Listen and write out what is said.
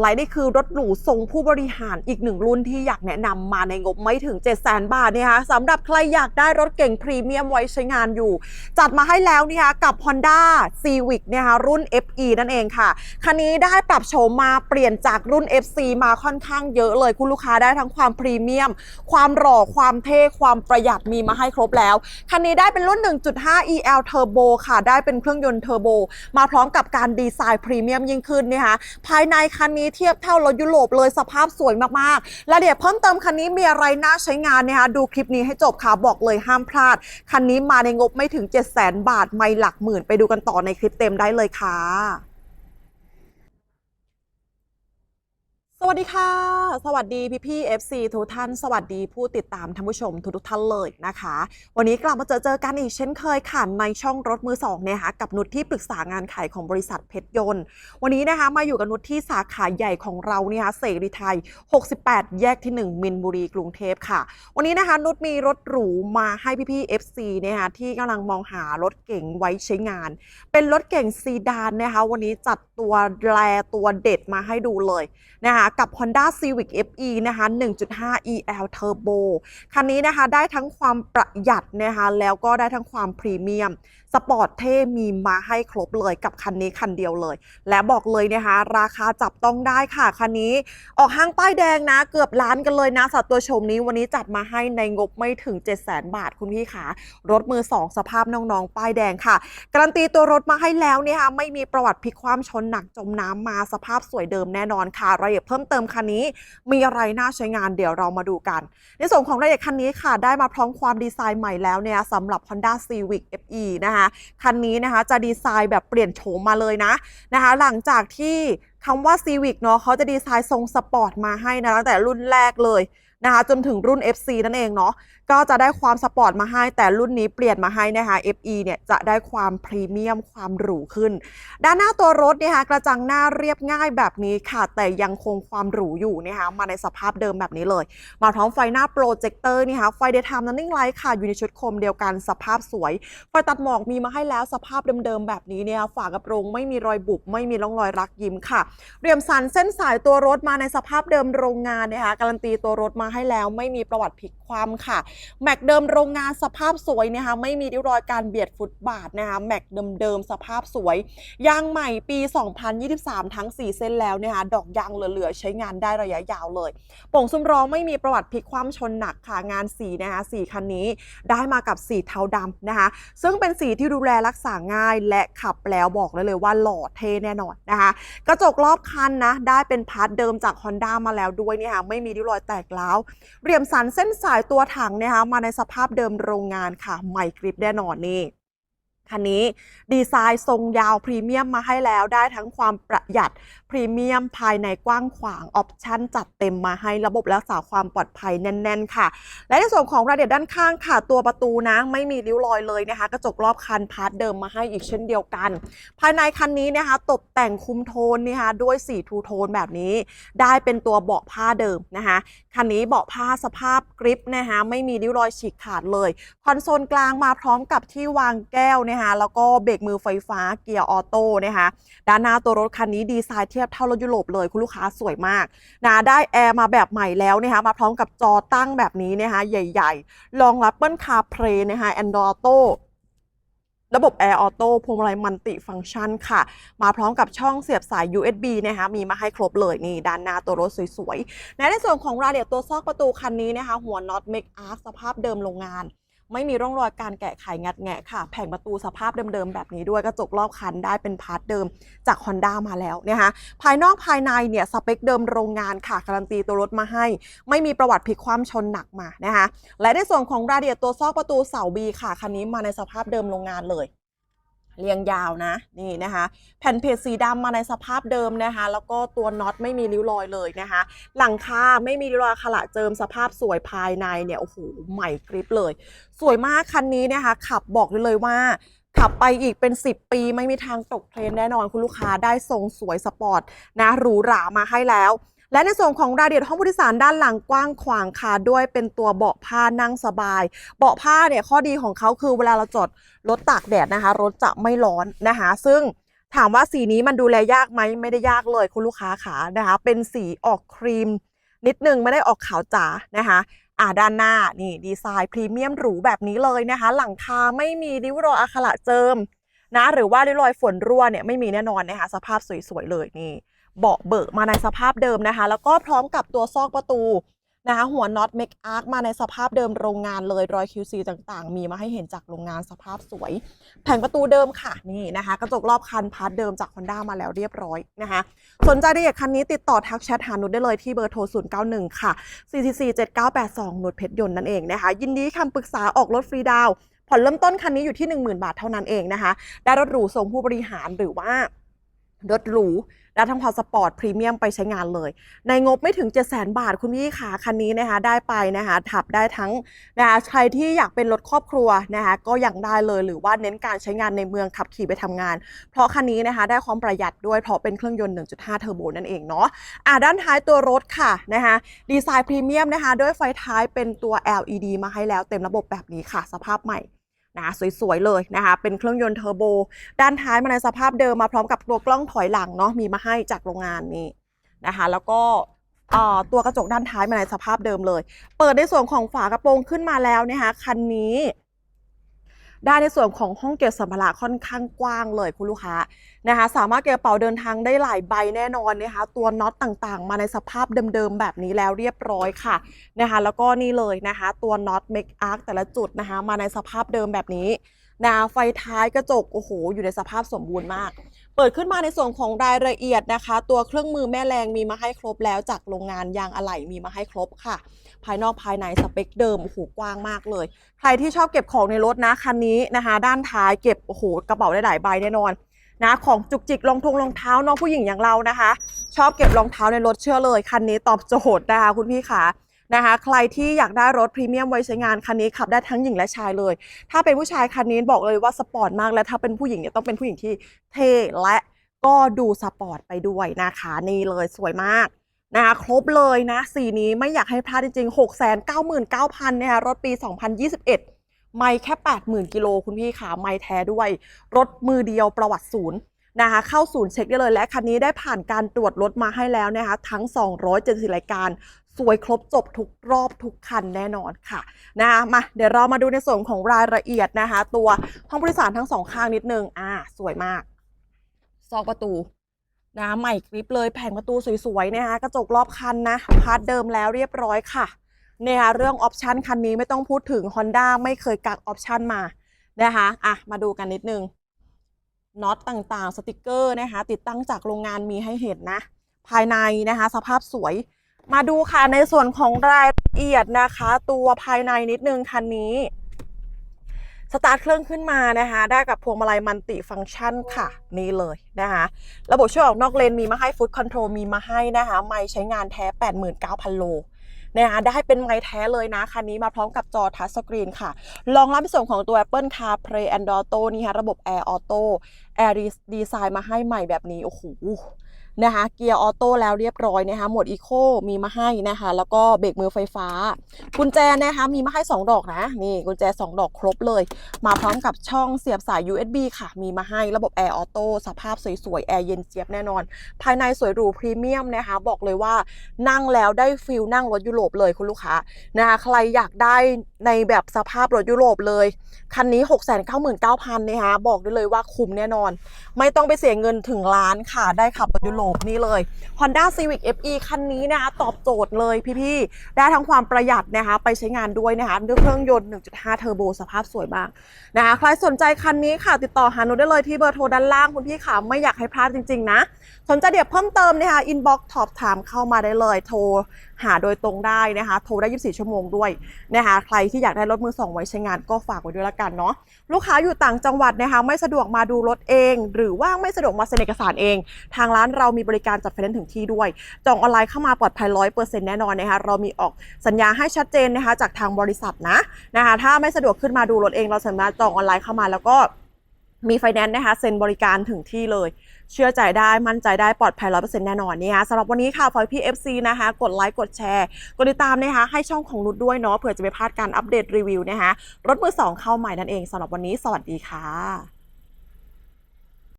ไลท์นี่คือรถหรูทรงผู้บริหารอีกหนึ่งรุ่นที่อยากแนะนำมาในงบไม่ถึง 7 0 0 0 0 0 บาทเนี่ยค่ะสำหรับใครอยากได้รถเก่งพรีเมียมไว้ใช้งานอยู่ จัดมาให้แล้วเนี่ยกับ Honda Civic เนี่ยค่ะรุ่น FE นั่นเองค่ะ คันนี้ได้ปรับโฉมมาเปลี่ยนจากรุ่น FC มาค่อนข้างเยอะเลยคุณลูกค้าได้ทั้งความพรีเมียม ความหล่อความเท่ความประหยัดมีมาให้ครบแล้ว คันนี้ได้เป็นรุ่น 1.5 EL Turbo ค่ะ ได้เป็นเครื่องยนต์เทอร์โบมาพร้อมกับการดีไซน์พรีเมียมยิ่งขึ้นนะคะภายในคันนี้เทียบเท่ารถยุโรปเลยสภาพสวยมากๆและเดี๋ยวเพิ่มเติมคันนี้มีอะไรน่าใช้งานนะคะดูคลิปนี้ให้จบค่ะบอกเลยห้ามพลาด คันนี้มาในงบไม่ถึง 7 0 0 0 0 0 บาท ไม่หลักหมื่นไปดูกันต่อในคลิปเต็มได้เลยค่ะ วัสดีค่ะ สวัสดีพี่พี่ FC ทุกท่าน สวัสดีผู้ติดตามท่านผู้ชมทุกทุกท่านเลยนะคะ วันนี้กลับมาเจอเจอกันอีกเช่นเคยค่ะในช่องรถมือสองเนี่ยค่ะกับนุชที่ปรึกษางานขายของบริษัทเพชรยนต์ วันนี้นะคะมาอยู่กับนุชที่สาขาใหญ่ของเราเนี่ยค่ะเสรีไทย 68 แยกที่ 1 มินบุรีกรุงเทพค่ะ วันนี้นะคะนุชมีรถหรูมาให้พี่พี่ FC เนี่ยค่ะที่กำลังมองหารถเก๋งไว้ใช้งาน เป็นรถเก่งซีดานนะคะวันนี้จัดตัวแรตัวเด็ดมาให้ดูเลยนะคะกับ Honda Civic FE นะคะ 1.5 EL Turbo คันนี้นะคะได้ทั้งความประหยัดนะคะแล้วก็ได้ทั้งความพรีเมียม สปอร์ตเท่มีมาให้ครบเลยกับคันนี้คันเดียวเลย และบอกเลยนะคะ ราคาจับต้องได้ค่ะ คันนี้ออกห้างป้ายแดงนะ เกือบล้านกันเลยนะสัตว์ตัวชมนี้วันนี้จัดมาให้ในงบไม่ถึง 7 0 0 0 0 0 บาทคุณพี่ขารถมือ 2 สภาพน้องๆ ป้ายแดงค่ะ การันตีตัวรถมาให้แล้วเนี่ยค่ะไม่มีประวัติพลิกความชนหนักจมน้ำมาสภาพสวยเดิมแน่นอนค่ะรายละเอียดเพิ่มเติมคันนี้มีอะไรน่าใช้งานเดี๋ยวเรามาดูกัน ในส่วนของรายละเอียดคันนี้ค่ะ ได้มาพร้อมความดีไซน์ใหม่แล้วเนี่ยสำหรับ Honda Civic FE นะคะคันนี้นะคะจะดีไซน์แบบเปลี่ยนโฉมมาเลยนะนะคะ หลังจากที่คำว่า Civic เนาะเขาจะดีไซน์ทรงสปอร์ตมาให้นะตั้งแต่รุ่นแรกเลยนะคะจนถึงรุ่น FC นั่นเองเนาะก็จะได้ความสปอร์ตมาให้ แต่รุ่นนี้เปลี่ยนมาให้นะคะ FE เนี่ยจะได้ความพรีเมียมความหรูขึ้น ด้านหน้าตัวรถเนี่ยค่ะกระจังหน้าเรียบง่ายแบบนี้ค่ะ แต่ยังคงความหรูอยู่นะคะมาในสภาพเดิมแบบนี้เลย มาพร้อมไฟหน้าโปรเจคเตอร์นี่ค่ะไฟเดย์ไทม์นันนิ่งไลท์ค่ะ อยู่ในชุดโคมเดียวกันสภาพสวยไฟตัดหมอกมีมาให้แล้วสภาพเดิมๆแบบนี้เนี่ยฝากระโปรงไม่มีรอยบุบไม่มีร่องรอยรักยิ้มค่ะเรียมสันเส้นสายตัวรถมาในสภาพเดิมโรงงานนะคะการันตีตัวรถมาให้แล้วไม่มีประวัติพลิกความค่ะ แม็กเดิมโรงงานสภาพสวยนะคะไม่มีริ้วรอยการเบียดฟุตบาทนะคะแม็กเดิมๆสภาพสวยยางใหม่ปี 2023 ทั้ง 4 เส้นแล้วนะคะดอกยางเหลือๆใช้งานได้ระยะยาวเลยโป่งซุ้มล้อไม่มีประวัติพลิกคว่ำชนหนักค่ะงานสีนะคะสีคันนี้ได้มากับสีเทาดำนะคะ ซึ่งเป็นสีที่ดูแลรักษาง่ายและขับแล้วบอกเลยเลยว่าหล่อเท่แน่นอนนะคะ กระจกรอบคันนะได้เป็นพาร์ทเดิมจาก Honda มาแล้วด้วยเนี่ยค่ะไม่มีริ้วรอยแตกร้าวเรียมสันเส้นสายายตัวถังนะคะมาในสภาพเดิมโรงงานค่ะ ใหม่กริบแน่นอนนี่ คันนี้ดีไซน์ทรงยาวพรีเมียมมาให้แล้วได้ทั้งความประหยัดพรีเมียมภายในกว้างขวาง ออปชั่นจัดเต็มมาให้ระบบรักษาความปลอดภัยแน่น ๆ ค่ะ และในส่วนของรายละเอียดด้านข้างค่ะ ตัวประตูนะไม่มีริ้วรอยเลยนะคะ กระจกรอบคันพาร์ทเดิมมาให้อีกเช่นเดียวกัน ภายในคันนี้นะคะตกแต่งคุมโทนนะคะด้วยสีทูโทนแบบนี้ ได้เป็นตัวเบาะผ้าเดิมนะคะคันนี้เบาะผ้าสภาพกริปนะคะไม่มีริ้วรอยฉีกขาดเลย คอนโซลกลางมาพร้อมกับที่วางแก้วนะคะแล้วก็เบรกมือไฟฟ้าเกียร์ออโต้นะคะด้านหน้าตัวรถคันนี้ดีไซน์เทียบเท่ารถยุโรปเลยคุณลูกค้าสวยมากนะได้แอร์มาแบบใหม่แล้วนะคะมาพร้อมกับจอตั้งแบบนี้นะคะใหญ่ๆรองรับเปิ้ลคาร์เพลย์นะคะแอนดรอยโตระบบ Air Auto พวงมาลัยมัลติฟังก์ชันค่ะ มาพร้อมกับช่องเสียบสาย USB นะคะมีมาให้ครบเลยนี่ด้านหน้าตัวรถสวยๆ ในส่วนของรายละเอียดตัวซอกประตูคันนี้นะคะ หัวน็อตเมกอาร์สภาพเดิมโรงงาน ไม่มีร่องรอยการแกะไขงัดแงะค่ะ แผงประตูสภาพเดิมๆแบบนี้ด้วยกระจกรอบคันได้เป็นพาร์ทเดิมจาก Honda มาแล้วนะคะภายนอกภายในเนี่ยสเปคเดิมโรงงานค่ะการันตีตัวรถมาให้ ไม่มีประวัติพลิกความชนหนักมานะคะและในส่วนของรายละเอียดตัวซอกประตูเสาบีค่ะคันนี้มาในสภาพเดิมโรงงานเลย เรียงยาวนะนี่นะคะ แผ่นเพจสีดำมาในสภาพเดิมนะคะ แล้วก็ตัวน็อตไม่มีริ้วรอยเลยนะคะ หลังคาไม่มีริ้วรอยขละเจิมสภาพสวยภายในเนี่ยโอ้โหใหม่กริบเลย สวยมากคันนี้นะคะ ขับบอกได้เลยว่าขับไปอีกเป็น 10 ปีไม่มีทางตกเทรนแน่นอนคุณลูกค้าได้ทรงสวยสปอร์ตนะหรูหรามาให้แล้ว และในส่วนของรายละเอียดห้องผู้โดยสารด้านหลังกว้างขวางค่ะด้วยเป็นตัวเบาะผ้านั่งสบาย เบาะผ้าเนี่ยข้อดีของเขาคือเวลาเราจอดรถตากแดดนะคะ รถจะไม่ร้อนนะคะ ซึ่งถามว่าสีนี้มันดูแลยากไหมไม่ได้ยากเลยคุณลูกค้าขานะคะ เป็นสีออกครีม นิดนึงไม่ได้ออกขาวจ๋านะคะอ่าด้านหน้านี่ดีไซน์พรีเมียมหรูแบบนี้เลยนะคะ หลังคาไม่มีริ้วรอยอักขระเจิมนะหรือว่าริ้วรอยฝนรั่วเนี่ยไม่มีแน่นอนนะคะสภาพสวยๆเลยนี่ เบาะเบิกมาในสภาพเดิมนะคะ แล้วก็พร้อมกับตัวซอกประตูนะคะหัวน็อตเมคอาร์คมาในสภาพเดิมโรงงานเลยรอย QC ต่างๆ มีมาให้เห็นจากโรงงานสภาพสวย แผงประตูเดิมค่ะนี่นะคะ กระจกรอบคันพาร์ทเดิมจาก Honda มาแล้วเรียบร้อยนะคะ สนใจรายละเอียดคันนี้ติดต่อทักแชทหานุชได้เลยที่เบอร์โทร 091 ค่ะ 444 7982 นุชเพชรยนต์นั่นเองนะคะ ยินดีคำปรึกษาออกรถฟรีดาวผ่อนเริ่มต้นคันนี้อยู่ที่ 10,000 บาทเท่านั้นเองนะคะ ได้รถหรูส่งผู้บริหารหรือว่ารถหรู และทั้งพอสปอร์ตพรีเมียมไปใช้งานเลย ในงบไม่ถึง 7 0 0 0 0 0 บาทคุณพี่ขาคันนี้นะคะได้ไปนะคะถับได้ทั้งนะคะใครที่อยากเป็นรถครอบครัวนะคะก็ยังได้เลยหรือว่าเน้นการใช้งานในเมืองขับขี่ไปทำงาน เพราะคันนี้นะคะได้ความประหยัดด้วยเพราะเป็นเครื่องยนต์ 1.5 เทอร์โบนั่นเองเนาะอ่าด้านท้ายตัวรถค่ะนะคะดีไซน์พรีเมียมนะคะด้วยไฟท้ายเป็นตัว LED มาให้แล้วเต็มระบบแบบนี้ค่ะ สภาพใหม่ นะสวยๆเลยนะคะ เป็นเครื่องยนต์เทอร์โบ ด้านท้ายมาในสภาพเดิมมาพร้อมกับตัวกล้องถอยหลังเนาะมีมาให้จากโรงงานนี้นะคะแล้วก็ตัวกระจกด้านท้ายมาในสภาพเดิมเลย เปิดในส่วนของฝากระโปรงขึ้นมาแล้วนะคะคันนี้ ได้ในส่วนของห้องเก็บสัมภาระค่อนข้างกว้างเลยคุณลูกค้านะคะ สามารถเก็บกระเป๋าเดินทางได้หลายใบแน่นอนนะคะ ตัวน็อตต่างๆ มาในสภาพเดิมๆแบบนี้แล้วเรียบร้อยค่ะนะคะ แล้วก็นี่เลยนะคะ ตัวน็อตเมคอาร์คแต่ละจุดนะคะ มาในสภาพเดิมแบบนี้นะไฟท้ายกระจกโอ้โหอยู่ในสภาพสมบูรณ์มาก เปิดขึ้นมาในส่วนของรายละเอียดนะคะ ตัวเครื่องมือแม่แรงมีมาให้ครบแล้วจากโรงงานยางอะไหล่มีมาให้ครบค่ะ ภายนอกภายในสเปคเดิมโอ้โหกว้างมากเลย ใครที่ชอบเก็บของในรถนะคันนี้นะคะ ด้านท้ายเก็บโอ้โหกระเป๋าได้หลายใบแน่นอนนะของจุกจิกรองทงรองเท้าน้องผู้หญิงอย่างเรานะคะ ชอบเก็บรองเท้าในรถเชื่อเลยคันนี้ตอบโจทย์นะคะคุณพี่ขา นะคะ ใครที่อยากได้รถพรีเมียมไว้ใช้งานคันนี้ขับได้ทั้งหญิงและชายเลย ถ้าเป็นผู้ชายคันนี้บอกเลยว่าสปอร์ตมาก และถ้าเป็นผู้หญิงเนี่ยต้องเป็นผู้หญิงที่เท่และก็ดูสปอร์ตไปด้วยนะคะนี่เลยสวยมากนะคะครบเลยนะสีนี้ไม่อยากให้พลาดจริงๆ 6 9 9 0 0 0นะคะรถปี 2021 ไม่แค่ 80,000 กิโลคุณพี่ขาไม่แท้ด้วย รถมือเดียวประวัติศูนย์ นะคะเข้าศูนย์เช็คได้เลยและคันนี้ได้ผ่านการตรวจรถมาให้แล้วนะคะทั้ง 270รายการสวยครบจบทุกรอบทุกคันแน่นอนค่ะนะคะมาเดี๋ยวเรามาดูในส่วนของรายละเอียดนะคะ ตัวห้องผู้โดยสารทั้งสองข้างนิดนึงอ่าสวยมาก ซอกประตูนะใหม่กริปเลยแผงประตูสวยๆนะคะกระจกรอบคันนะพาร์ทเดิมแล้วเรียบร้อยค่ะเนี่ยเรื่องออปชันคันนี้ไม่ต้องพูดถึง Honda ไม่เคยกักออปชันมานะคะอะมาดูกันนิดนึง น็อตต่างๆ สติกเกอร์นะคะ ติดตั้งจากโรงงานมีให้เห็นนะ ภายในนะคะ สภาพสวย มาดูค่ะในส่วนของรายละเอียดนะคะ ตัวภายในนิดนึงคันนี้ สตาร์ทเครื่องขึ้นมานะคะ ได้กับพวงมาลัยมันติฟังก์ชันค่ะ นี่เลยนะคะ ระบบช่วยออกนอกเลนมีมาให้ฟุตคอนโทรลมีมาให้นะคะ ไม่ใช้งานแท้ 89,000 โล นะคะได้เป็นไม้แท้เลยนะคันนี้มาพร้อมกับจอทัชสกรีนค่ะรองรับในส่วนของตัว Apple CarPlay Android Auto นี่ค่ะระบบ Air Auto Air ดีไซน์มาให้ใหม่แบบนี้ โอ้โห นะคะ เกียร์ออโต้แล้วเรียบร้อยนะคะโหมดอีโคมีมาให้นะคะ แล้วก็เบรกมือไฟฟ้า กุญแจนะคะ มีมาให้ 2 ดอกนะ นี่กุญแจ 2 ดอกครบเลย มาพร้อมกับช่องเสียบสาย USB ค่ะ มีมาให้ระบบแอร์ออโต้สภาพสวยๆ แอร์เย็นเจี๊ยบแน่นอน ภายในสวยหรูพรีเมียมนะคะ บอกเลยว่านั่งแล้วได้ฟิลนั่งรถยุโรปเลยคุณลูกค้านะคะใครอยากได้ในแบบสภาพรถยุโรปเลย คันนี้ 699,000นะคะบอกได้เลยว่าคุ้มแน่นอน ไม่ต้องไปเสียเงินถึงล้านค่ะได้ขับรถยุโรปนี่เลย Honda Civic FE คันนี้นะคะตอบโจทย์เลยพี่ๆ ได้ทั้งความประหยัดนะคะไปใช้งานด้วยนะคะด้วยเครื่องยนต์ 1.5 เทอร์โบสภาพสวยมากนะคะใครสนใจคันนี้ค่ะติดต่อหาหนูได้เลยที่เบอร์โทรด้านล่างคุณพี่ค่ะไม่อยากให้พลาดจริงๆนะ สนใจเดี๋ยวเพิ่มเติมนะคะอินบ็อกซ์สอบถามเข้ามาได้เลยโทรหาโดยตรงได้นะคะ โทรได้ 24 ชั่วโมงด้วยนะคะ ใครที่อยากได้รถมือสองไว้ใช้งานก็ฝากไว้ด้วยละกันเนาะ ลูกค้าอยู่ต่างจังหวัดนะคะ ไม่สะดวกมาดูรถเอง หรือว่าไม่สะดวกมาเซ็นเอกสารเอง ทางร้านเรามีบริการจัดไฟแนนซ์ถึงที่ด้วย จองออนไลน์เข้ามาปลอดภัยร้อยเปอร์เซ็นต์แน่นอนนะคะ เรามีออกสัญญาให้ชัดเจนนะคะ จากทางบริษัทนะนะคะ ถ้าไม่สะดวกขึ้นมาดูรถเอง เราสามารถจองออนไลน์เข้ามาแล้วก็ มีไฟแนนซ์นะคะเซ็นบริการถึงที่เลย เชื่อใจได้มั่นใจได้ปลอดภัยร้อยเปอร์เซ็นต์แน่นอนนี่คะสำหรับวันนี้ค่ะฟอยพีเอฟซีนะคะกดไลค์กดแชร์ กดติดตามนะคะให้ช่องของนุชด้วยเนาะเผื่อจะไม่พลาดการอัปเดตรีวิวนะคะรถมือสองเข้าใหม่นั่นเองสำหรับวันนี้สวัสดีค่ะ